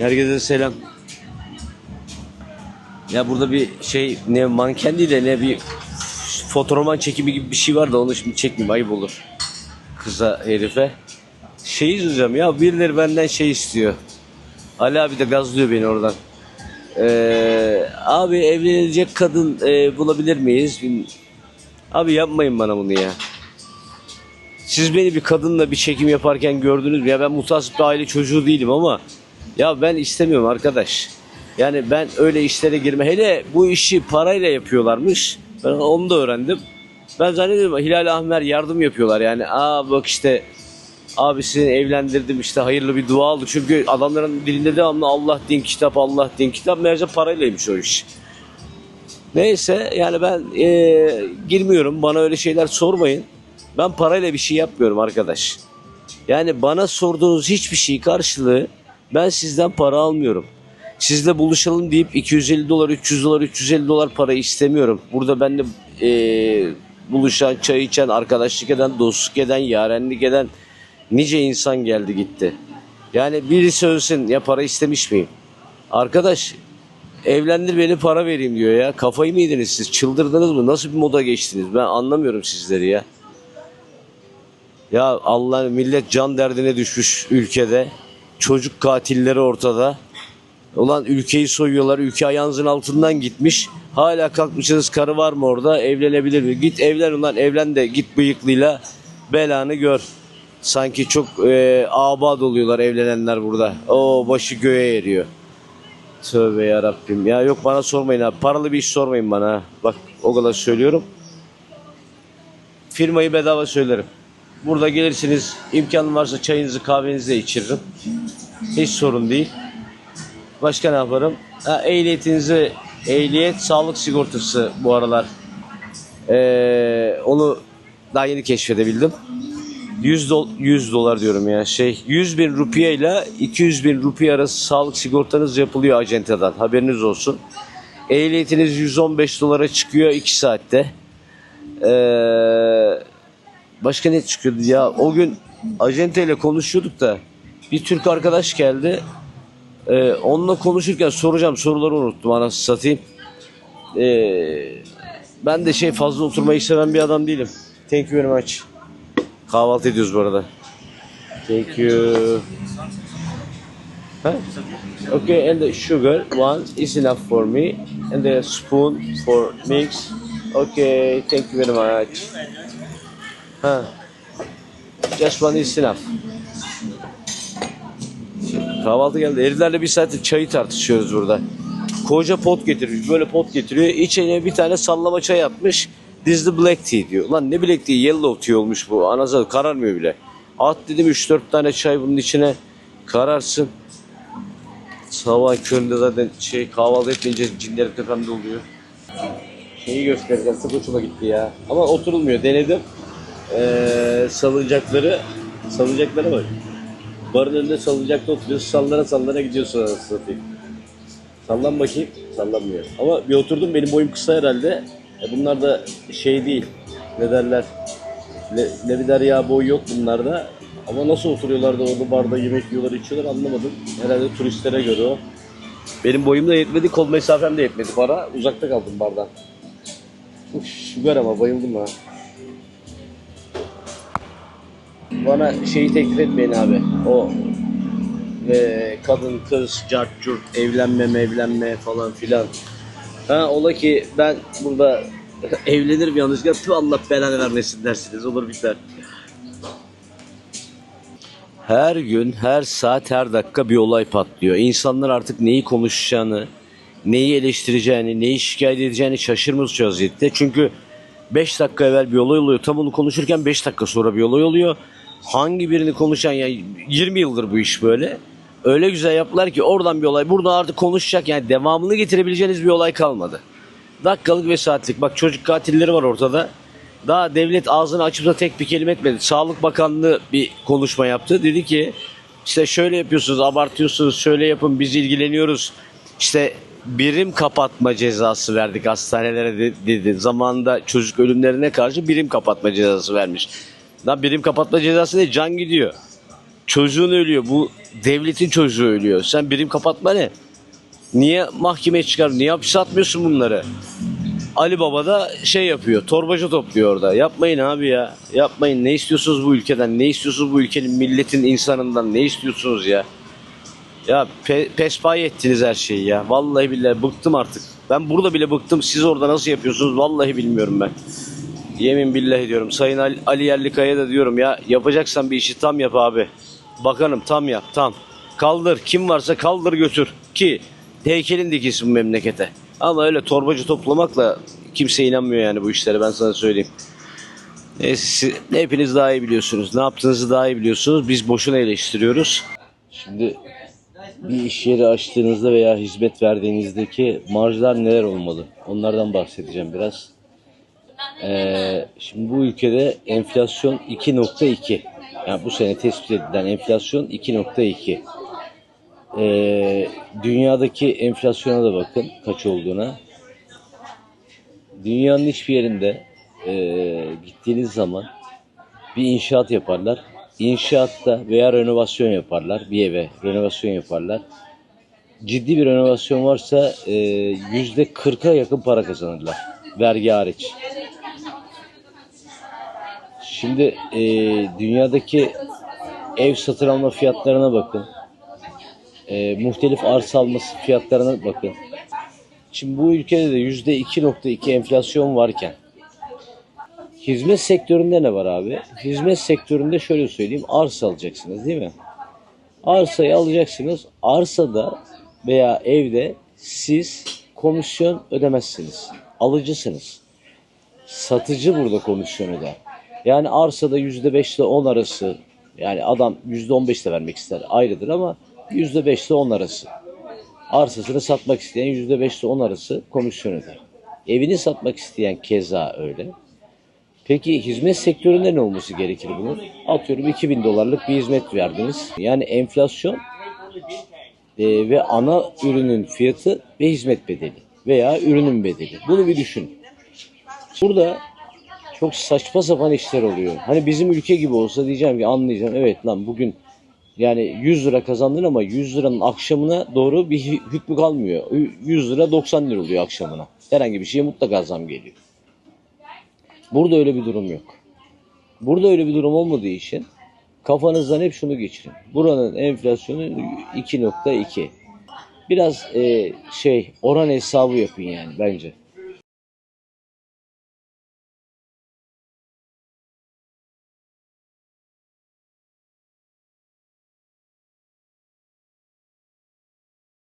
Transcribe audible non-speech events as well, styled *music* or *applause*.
Herkese selam. Ya burada bir şey ne manken değil de ne bir fotoğraman çekimi gibi bir şey var da onu şimdi çekmeyeyim ayıp olur. Kıza herife. Şey izleyeceğim ya birileri benden şey istiyor. Ali abi de gazlıyor beni oradan. Ee, abi evlenecek kadın e, bulabilir miyiz? Abi yapmayın bana bunu ya. Siz beni bir kadınla bir çekim yaparken gördünüz mü? Ya ben mutasip bir aile çocuğu değilim ama ya ben istemiyorum arkadaş. Yani ben öyle işlere girme. Hele bu işi parayla yapıyorlarmış. Ben onu da öğrendim. Ben zannediyorum Hilal Ahmer yardım yapıyorlar. Yani aa bak işte abisini evlendirdim işte hayırlı bir dua aldı. Çünkü adamların dilinde devamlı Allah din kitap Allah din kitap meğerse paraylaymış o iş. Neyse yani ben eee, girmiyorum. Bana öyle şeyler sormayın. Ben parayla bir şey yapmıyorum arkadaş. Yani bana sorduğunuz hiçbir şey karşılığı ben sizden para almıyorum. Sizle buluşalım deyip 250 dolar, 300 dolar, 350 dolar para istemiyorum. Burada benimle eee, buluşan, çay içen, arkadaşlık eden, dostluk eden, yarenlik eden nice insan geldi gitti. Yani biri söylesin ya para istemiş miyim? Arkadaş evlendir beni para vereyim diyor ya. Kafayı mı yediniz siz? Çıldırdınız mı? Nasıl bir moda geçtiniz? Ben anlamıyorum sizleri ya. Ya Allah millet can derdine düşmüş ülkede. Çocuk katilleri ortada. Ulan ülkeyi soyuyorlar. Ülke ayağınızın altından gitmiş. Hala kalkmışsınız karı var mı orada? Evlenebilir mi? Git evlen ulan evlen de git bıyıklıyla belanı gör. Sanki çok e, abad oluyorlar evlenenler burada. O başı göğe eriyor. Tövbe yarabbim. Ya yok bana sormayın abi. Paralı bir iş sormayın bana. Bak o kadar söylüyorum. Firmayı bedava söylerim. Burada gelirsiniz. imkanım varsa çayınızı kahvenizi de içiririm. Hiç sorun değil. Başka ne yaparım? Ha, ehliyetinizi, ehliyet sağlık sigortası bu aralar. Ee, onu daha yeni keşfedebildim. 100, dol 100 dolar diyorum ya şey 100 bin rupiye ile 200 bin rupiye arası sağlık sigortanız yapılıyor acentadan haberiniz olsun. Ehliyetiniz 115 dolara çıkıyor 2 saatte. Ee, başka ne çıkıyordu ya o gün acenteyle konuşuyorduk da bir Türk arkadaş geldi. Ee, onunla konuşurken soracağım soruları unuttum anasını satayım. Ee, ben de şey fazla oturmayı seven bir adam değilim. Thank you very much. Kahvaltı ediyoruz bu arada. Thank you. Huh? Okay, and the sugar one is enough for me, and the spoon for mix. Okay, thank you very much. Huh? Just one is enough. Kahvaltı geldi. Heriflerle bir saattir çayı tartışıyoruz burada. Koca pot getirmiş. Böyle pot getiriyor. İçine bir tane sallama çay atmış. The black tea diyor. Lan ne black tea? Yellow tea olmuş bu. Anasını kararmıyor bile. At dedim 3-4 tane çay bunun içine. Kararsın. Sabah köründe zaten şey kahvaltı etmeyince cinlerim tepemde oluyor. Şeyi göstereceğim. Çok hoşuma gitti ya. Ama oturulmuyor. Denedim. Ee, salıncakları salıncaklara bak. Barın önünde salıncakta oturuyorsun. Sallana sallana gidiyorsun anasını satayım. Sallan bakayım. Sallanmıyor. Ama bir oturdum benim boyum kısa herhalde. E bunlar da şey değil. Ne derler? Le, Levider ya boy yok bunlarda. Ama nasıl oturuyorlar da orada barda yemek yiyorlar içiyorlar anlamadım. Herhalde turistlere göre o. Benim boyum da yetmedi, kol mesafem de yetmedi para. Uzakta kaldım bardan. Uf, şugar ama bayıldım ha. Bana şeyi teklif etmeyin abi. O e, kadın, kız, cart, curt, evlenme, evlenme falan filan. Ha ola ki ben burada *laughs* evlenirim yanlışlıkla tüh Allah belanı vermesin dersiniz olur biter. Her gün, her saat, her dakika bir olay patlıyor. İnsanlar artık neyi konuşacağını, neyi eleştireceğini, neyi şikayet edeceğini şaşırmış vaziyette. Çünkü 5 dakika evvel bir olay oluyor. Tam onu konuşurken 5 dakika sonra bir olay oluyor. Hangi birini konuşan yani 20 yıldır bu iş böyle. Öyle güzel yaptılar ki oradan bir olay burada artık konuşacak yani devamını getirebileceğiniz bir olay kalmadı. Dakikalık ve saatlik. Bak çocuk katilleri var ortada. Daha devlet ağzını açıp da tek bir kelime etmedi. Sağlık Bakanlığı bir konuşma yaptı. Dedi ki işte şöyle yapıyorsunuz, abartıyorsunuz, şöyle yapın biz ilgileniyoruz. İşte birim kapatma cezası verdik hastanelere de- dedi. Zamanında çocuk ölümlerine karşı birim kapatma cezası vermiş. Lan birim kapatma cezası ne? Can gidiyor. çocuğun ölüyor. Bu devletin çocuğu ölüyor. Sen birim kapatma ne? Niye mahkemeye çıkar? Niye hapise atmıyorsun bunları? Ali Baba da şey yapıyor. Torbacı topluyor orada. Yapmayın abi ya. Yapmayın. Ne istiyorsunuz bu ülkeden? Ne istiyorsunuz bu ülkenin milletin insanından? Ne istiyorsunuz ya? Ya pe pespaye ettiniz her şeyi ya. Vallahi billahi bıktım artık. Ben burada bile bıktım. Siz orada nasıl yapıyorsunuz? Vallahi bilmiyorum ben. Yemin billahi diyorum. Sayın Ali, Ali Yerlikaya da diyorum ya yapacaksan bir işi tam yap abi. Bakanım tam yap tam. Kaldır kim varsa kaldır götür ki heykelin dikilsin memlekete. Ama öyle torbacı toplamakla kimse inanmıyor yani bu işlere ben sana söyleyeyim. Neyse, siz- hepiniz daha iyi biliyorsunuz. Ne yaptığınızı daha iyi biliyorsunuz. Biz boşuna eleştiriyoruz. Şimdi bir iş yeri açtığınızda veya hizmet verdiğinizdeki marjlar neler olmalı? Onlardan bahsedeceğim biraz. Ee, şimdi bu ülkede enflasyon 2.2. Yani bu sene tespit edilen enflasyon 2.2. Ee, dünyadaki enflasyona da bakın kaç olduğuna. Dünyanın hiçbir yerinde ee, gittiğiniz zaman bir inşaat yaparlar. İnşaatta veya renovasyon yaparlar. Bir eve renovasyon yaparlar. Ciddi bir renovasyon varsa ee, yüzde 40'a yakın para kazanırlar. Vergi hariç. Şimdi e, dünyadaki ev satın alma fiyatlarına bakın. E, muhtelif arsa alması fiyatlarına bakın. Şimdi bu ülkede de yüzde 2.2 enflasyon varken hizmet sektöründe ne var abi? Hizmet sektöründe şöyle söyleyeyim arsa alacaksınız değil mi? Arsayı alacaksınız. Arsada veya evde siz komisyon ödemezsiniz. Alıcısınız satıcı burada komisyon öder. Yani arsada yüzde beş ile on arası yani adam yüzde on beş de vermek ister ayrıdır ama yüzde beş ile on arası. Arsasını satmak isteyen yüzde beş ile on arası komisyon öder. Evini satmak isteyen keza öyle. Peki hizmet sektöründe ne olması gerekir bunun? Atıyorum 2000 dolarlık bir hizmet verdiniz. Yani enflasyon e, ve ana ürünün fiyatı ve hizmet bedeli veya ürünün bedeli. Bunu bir düşün. Burada çok saçma sapan işler oluyor. Hani bizim ülke gibi olsa diyeceğim ki anlayacağım. Evet lan bugün yani 100 lira kazandın ama 100 liranın akşamına doğru bir hü- hükmü kalmıyor. 100 lira 90 lira oluyor akşamına. Herhangi bir şeye mutlaka zam geliyor. Burada öyle bir durum yok. Burada öyle bir durum olmadığı için kafanızdan hep şunu geçirin. Buranın enflasyonu 2.2. Biraz e, şey oran hesabı yapın yani bence.